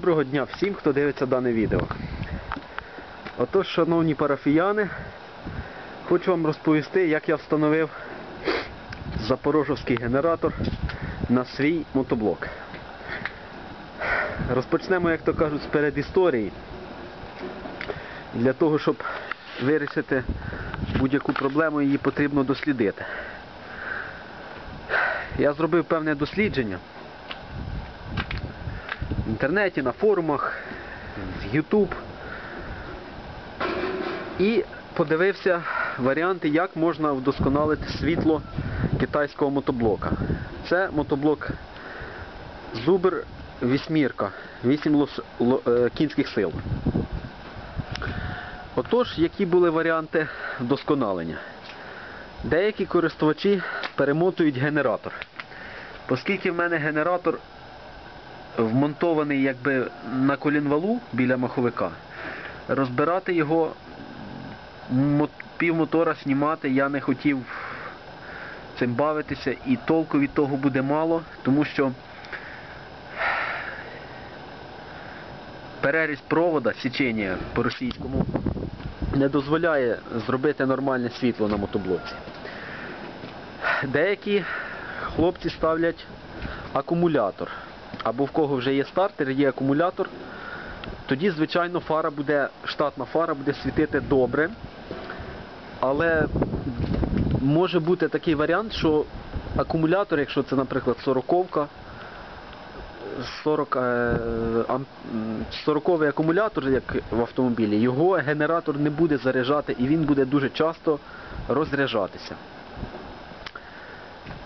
Доброго дня всім, хто дивиться дане відео. Отож, шановні парафіяни, хочу вам розповісти, як я встановив запорожовський генератор на свій мотоблок. Розпочнемо, як то кажуть, з передісторії. Для того, щоб вирішити будь-яку проблему, її потрібно дослідити. Я зробив певне дослідження інтернеті, на форумах, в YouTube. І подивився варіанти, як можна вдосконалити світло китайського мотоблока. Це мотоблок Зубр вісьмірка, 8 лос- ло- е, кінських сил. Отож, які були варіанти вдосконалення? Деякі користувачі перемотують генератор. Оскільки в мене генератор вмонтований якби на колінвалу біля маховика, розбирати його, мо- півмотора знімати я не хотів цим бавитися і толку від того буде мало, тому що переріз провода, січення по-російському, не дозволяє зробити нормальне світло на мотоблоці. Деякі хлопці ставлять акумулятор. Або в кого вже є стартер, є акумулятор, тоді, звичайно, фара буде, штатна фара буде світити добре. Але може бути такий варіант, що акумулятор, якщо це, наприклад, 40-ка, 40, е, ам- м, 40-й акумулятор, як в автомобілі, його генератор не буде заряджати і він буде дуже часто розряджатися.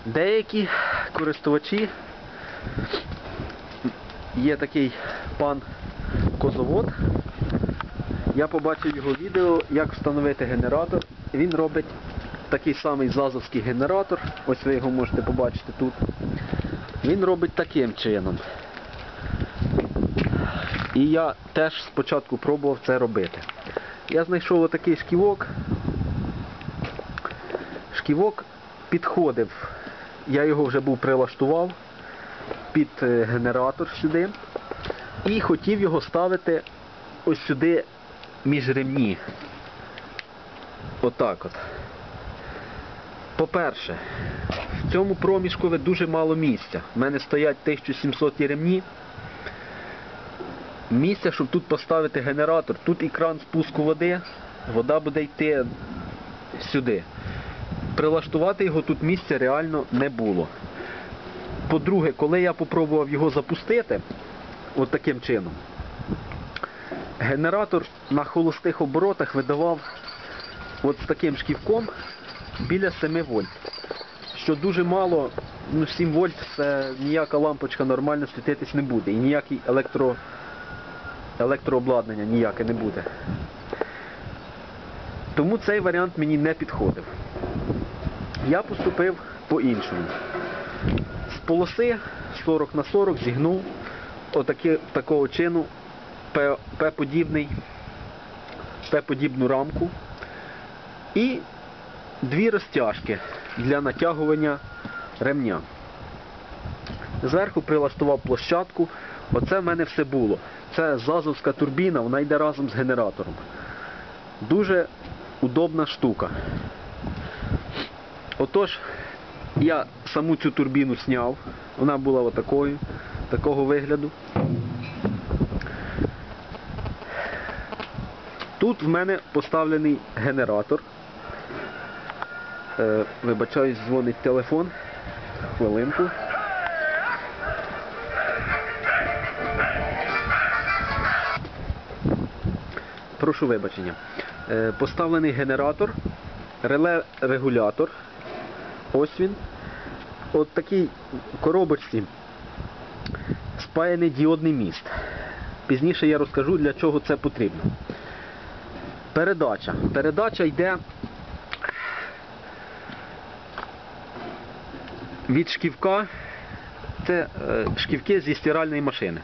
Деякі користувачі, є такий пан Козовод, я побачив його відео, як встановити генератор. Він робить такий самий зазовський генератор, ось ви його можете побачити тут. Він робить таким чином. І я теж спочатку пробував це робити. Я знайшов отакий шківок. Шківок підходив. Я його вже був прилаштував під е, генератор сюди. І хотів його ставити ось сюди між ремні. Отак от. По-перше, в цьому проміжкові дуже мало місця. У мене стоять 1700 ремні. Місця, щоб тут поставити генератор. Тут екран спуску води, вода буде йти сюди. Прилаштувати його тут місця реально не було. По-друге, коли я попробував його запустити, от таким чином, генератор на холостих оборотах видавав от з таким шківком біля 7 вольт. Що дуже мало, ну 7 вольт це ніяка лампочка нормально світитись не буде. І ніякий електро, електрообладнання ніяке не буде. Тому цей варіант мені не підходив. Я поступив по-іншому. Полоси 40 на 40 зігнув отаки, такого чину П-подібний, П-подібну рамку і дві розтяжки для натягування ремня. Зверху прилаштував площадку. Оце в мене все було. Це зазовська турбіна, вона йде разом з генератором. Дуже удобна штука. Отож, я саму цю турбіну зняв. Вона була отакою, такого вигляду. Тут в мене поставлений генератор. Е, вибачаюсь, дзвонить телефон. Хвилинку. Прошу вибачення. Е, поставлений генератор, реле-регулятор. Ось він. От такий коробочці спаяний діодний міст. Пізніше я розкажу, для чого це потрібно. Передача. Передача йде від шківка. Це е, шківки зі стиральної машини.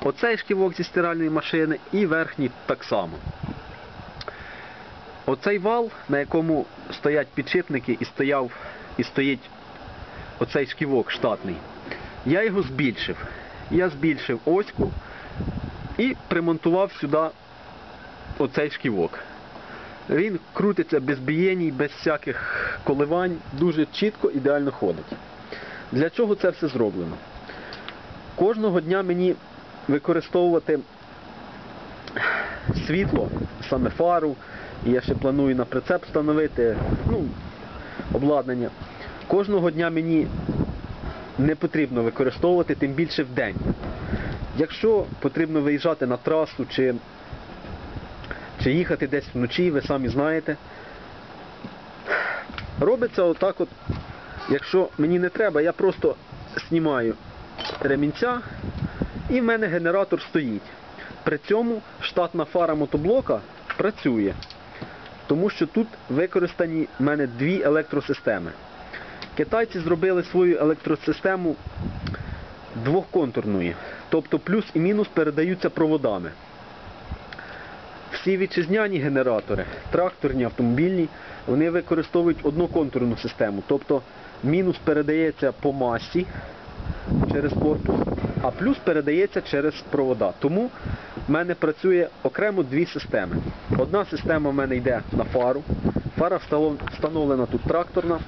Оцей шківок зі стиральної машини і верхній так само. Оцей вал, на якому стоять підшипники і стояв і стоїть оцей шківок штатний, я його збільшив. Я збільшив оську і примонтував сюди оцей шківок. Він крутиться без бієній, без всяких коливань, дуже чітко, ідеально ходить. Для чого це все зроблено? Кожного дня мені використовувати світло, саме фару, і я ще планую на прицеп встановити ну, обладнання. Кожного дня мені не потрібно використовувати, тим більше в день. Якщо потрібно виїжджати на трасу чи, чи їхати десь вночі, ви самі знаєте. Робиться отак от, якщо мені не треба, я просто знімаю ремінця і в мене генератор стоїть. При цьому штатна фара мотоблока працює, тому що тут використані в мене дві електросистеми. Китайці зробили свою електросистему двохконтурною, тобто плюс і мінус передаються проводами. Всі вітчизняні генератори, тракторні, автомобільні, вони використовують одноконтурну систему, тобто мінус передається по масі через корпус, а плюс передається через провода. Тому в мене працює окремо дві системи. Одна система в мене йде на фару. Фара встановлена тут тракторна.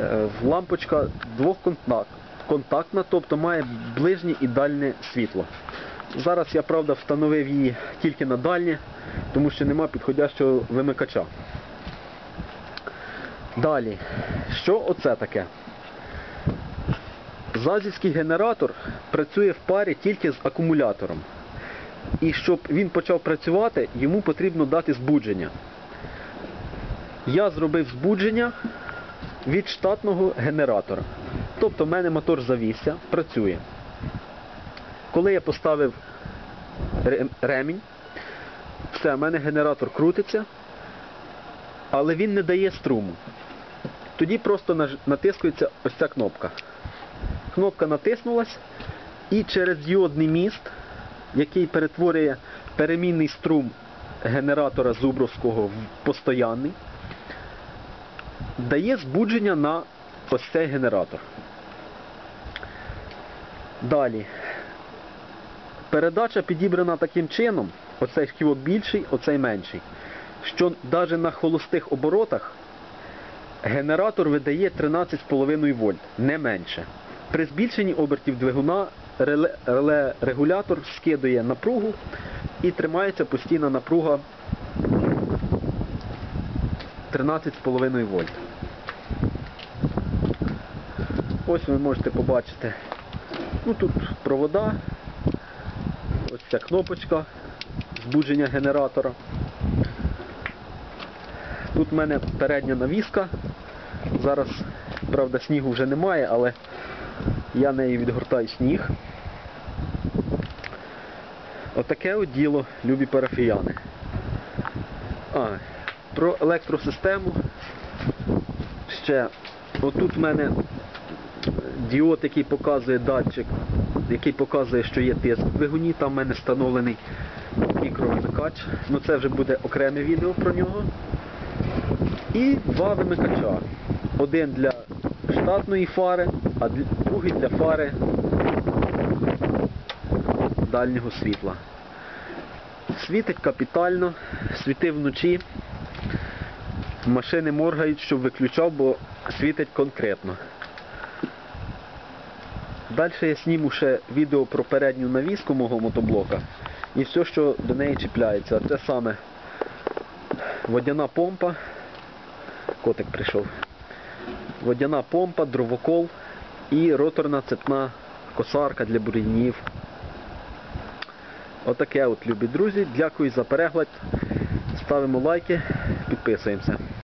Е, Лампочка двохконтактна, тобто має ближнє і дальнє світло. Зараз я, правда, встановив її тільки на дальнє, тому що нема підходящого вимикача. Далі, що оце таке? Зазівський генератор працює в парі тільки з акумулятором. І щоб він почав працювати, йому потрібно дати збудження. Я зробив збудження від штатного генератора. Тобто в мене мотор завівся, працює. Коли я поставив ремінь, все, в мене генератор крутиться, але він не дає струму. Тоді просто натискується ось ця кнопка. Кнопка натиснулась і через діодний міст, який перетворює перемінний струм генератора Зубровського в постоянний, дає збудження на ось цей генератор. Далі. Передача підібрана таким чином, оцей шківок більший, оцей менший, що навіть на холостих оборотах генератор видає 13,5 вольт, не менше. При збільшенні обертів двигуна реле, регулятор скидує напругу і тримається постійна напруга 13,5 вольт. Ось ви можете побачити. Ну тут провода, ось ця кнопочка збудження генератора. Тут в мене передня навіска. Зараз, правда, снігу вже немає, але я нею відгортаю сніг. Отаке от діло, любі парафіяни. А, про електросистему. Ще отут в мене діод, який показує датчик, який показує, що є тиск в двигуні, там в мене встановлений мікровимикач. Ну це вже буде окреме відео про нього. І два вимикача. Один для штатної фари, а другий для фари дальнього світла. Світить капітально, світив вночі. Машини моргають, щоб виключав, бо світить конкретно. Далі я зніму ще відео про передню навіску мого мотоблока і все, що до неї чіпляється. Це саме водяна помпа. Котик прийшов. Водяна помпа, дровокол і роторна цепна косарка для бур'янів. Отаке от, любі друзі. Дякую за перегляд. Ставимо лайки, підписуємося.